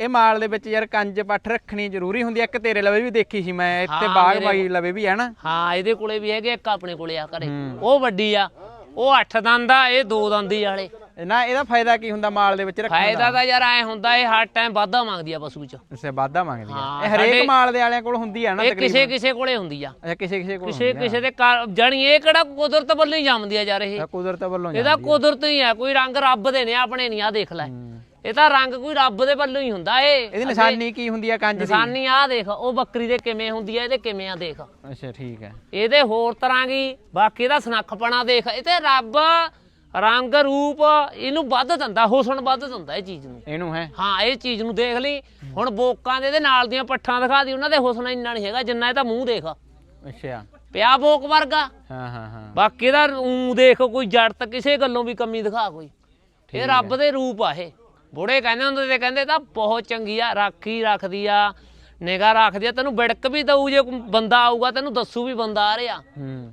ਇਹ ਮਾਲ ਦੇ ਵਿੱਚ ਯਾਰ ਕੰਜ ਪੱਠ ਰੱਖਣੀ ਜ਼ਰੂਰੀ ਹੁੰਦੀ ਹੈ ਇੱਕ ਤੇਰੇ ਲਵੇ ਵੀ ਦੇਖੀ ਸੀ ਮੈਂ ਇੱਥੇ ਹਾਂ, ਬਾਗ ਮੇਰੇ ਬਾਈ ਲਵੇ ਵੀ ਹੈ ਨਾ। ਹਾਂ ਇਹਦੇ ਕੋਲੇ ਵੀ ਹੈਗੇ ਇੱਕ ਆਪਣੇ ਕੋਲੇ ਆ ਘਰੇ। ਹੂੰ। ਉਹ ਵੱਡੀ ਆ ਉਹ 8 ਦੰਦ ਆ ਇਹ 2 ਦੰਦੀ ਵਾਲੇ। ਨਾ ਇਹਦਾ ਫਾਇਦਾ ਕੀ ਹੁੰਦਾ ਮਾਲ ਦੇ ਵਿੱਚ ਰੱਖਣ ਫਾਇਦਾ ਤਾਂ ਯਾਰ ਐ ਹੁੰਦਾ ਇਹ ਹਰ ਟਾਈਮ ਵਾਧਾ ਮੰਗਦੀ ਆ ਪਸ਼ੂ ਚ। ਇਸੇ ਵਾਧਾ ਮੰਗਦੀ ਹਾਂ, ਆ ਇਹ ਹਰੇਕ ਸਾਡੇ- ਮਾਲ ਦੇ ਵਾਲਿਆਂ ਕੋਲ ਹੁੰਦੀ ਆ ਨਾ ਇਹ ਕਿਸੇ ਤਕਰੀਬਨ? ਕਿਸੇ ਕੋਲੇ ਹੁੰਦੀ ਆ। ਅੱਛਾ ਕਿਸੇ ਕਿਸੇ ਕੋਲ ਕਿਸੇ ਕਿਸੇ ਦੇ ਜਾਣੀ ਇਹ ਕਿਹੜਾ ਕੁਦਰਤ ਵੱਲੋਂ ਹੀ ਜੰਮਦੀ ਆ ਯਾਰ ਇਹ। ਇਹ ਕੁਦਰਤ ਵੱਲੋਂ ਇਹਦਾ ਕੁਦਰਤ ਹੀ ਆ ਕੋਈ ਰੰਗ ਰੱਬ ਦੇ ਨੇ ਆਪਣੇ ਨਹੀਂ ਆ ਦੇਖ ਲੈ। ਹੂੰ। ਇਹ ਤਾਂ ਰੰਗ ਕੋਈ ਰੱਬ ਦੇ ਵੱਲੋਂ ਹੀ ਹੁੰਦਾ ਏ ਇਹਦੀ ਨਿਸ਼ਾਨੀ ਕੀ ਹੁੰਦੀ ਆ ਕੰਜ ਦੀ? ਨਿਸ਼ਾਨੀ ਆ ਦੇਖ ਉਹ ਬੱਕਰੀ ਦੇ ਕਿਵੇਂ ਹੁੰਦੀ ਆ ਇਹਦੇ ਕਿਵੇਂ ਆ ਦੇਖ। ਅੱਛਾ ਠੀਕ ਹੈ। ਇਹਦੇ ਹੋਰ ਤਰ੍ਹਾਂ ਦੀ ਬਾਕੀ ਇਹਦਾ ਸਨੱਖਪਣਾ ਦੇਖ ਇਹ ਤੇ ਰੱਬ ਰੰਗ ਰੂਪ ਇਹਨੂੰ ਵੱਧ ਦਿੰਦਾ ਹੁਸਨ ਵੱਧ ਦਿੰਦਾ ਇਹ ਚੀਜ਼ ਨੂੰ। ਇਹਨੂੰ ਹੈ? ਹਾਂ ਇਹ ਚੀਜ਼ ਨੂੰ ਦੇਖ ਲਈ। ਹੁਣ ਬੋਕਾਂ ਦੇ ਇਹਦੇ ਨਾਲ ਦੀਆਂ ਪੱਠਾਂ ਦਿਖਾ ਦੀ ਉਹਨਾਂ ਦੇ ਹੁਸਨ ਇੰਨਾ ਨਹੀਂ ਹੈਗਾ ਜਿੰਨਾ ਇਹਦਾ ਮੂੰਹ ਦੇਖ। ਅੱਛਾ। ਪਿਆ ਬੋਕ ਵਰਗਾ। ਹਾਂ ਹਾਂ ਹਾਂ। ਬਾਕੀ ਇਹਦਾ ਊਂ ਦੇਖ ਕੋਈ ਜੜਤ ਕਿਸੇ ਗੱਲੋਂ ਵੀ ਕਮੀ ਦਿਖਾ ਕੋਈ। ਇਹ ਰੱਬ ਦੇ ਰੂਪ ਆ ਇਹ। ਬੁੜੇ ਕਹਿੰਦੇ ਹੁੰਦੇ ਤੇ ਕਹਿੰਦੇ ਤਾਂ ਬਹੁਤ ਚੰਗੀ ਆ, ਰਾਖੀ ਰੱਖਦੀ ਆ ਨਿਗਾ ਰੱਖਦੀ ਆ, ਤੈਨੂੰ ਵਿੜਕ ਵੀ ਦਊ ਜੇ ਕੋਈ ਬੰਦਾ ਆਊਗਾ, ਤੈਨੂੰ ਦੱਸੂ ਵੀ ਬੰਦਾ ਆ ਰਿਹਾ। ਹੂੰ।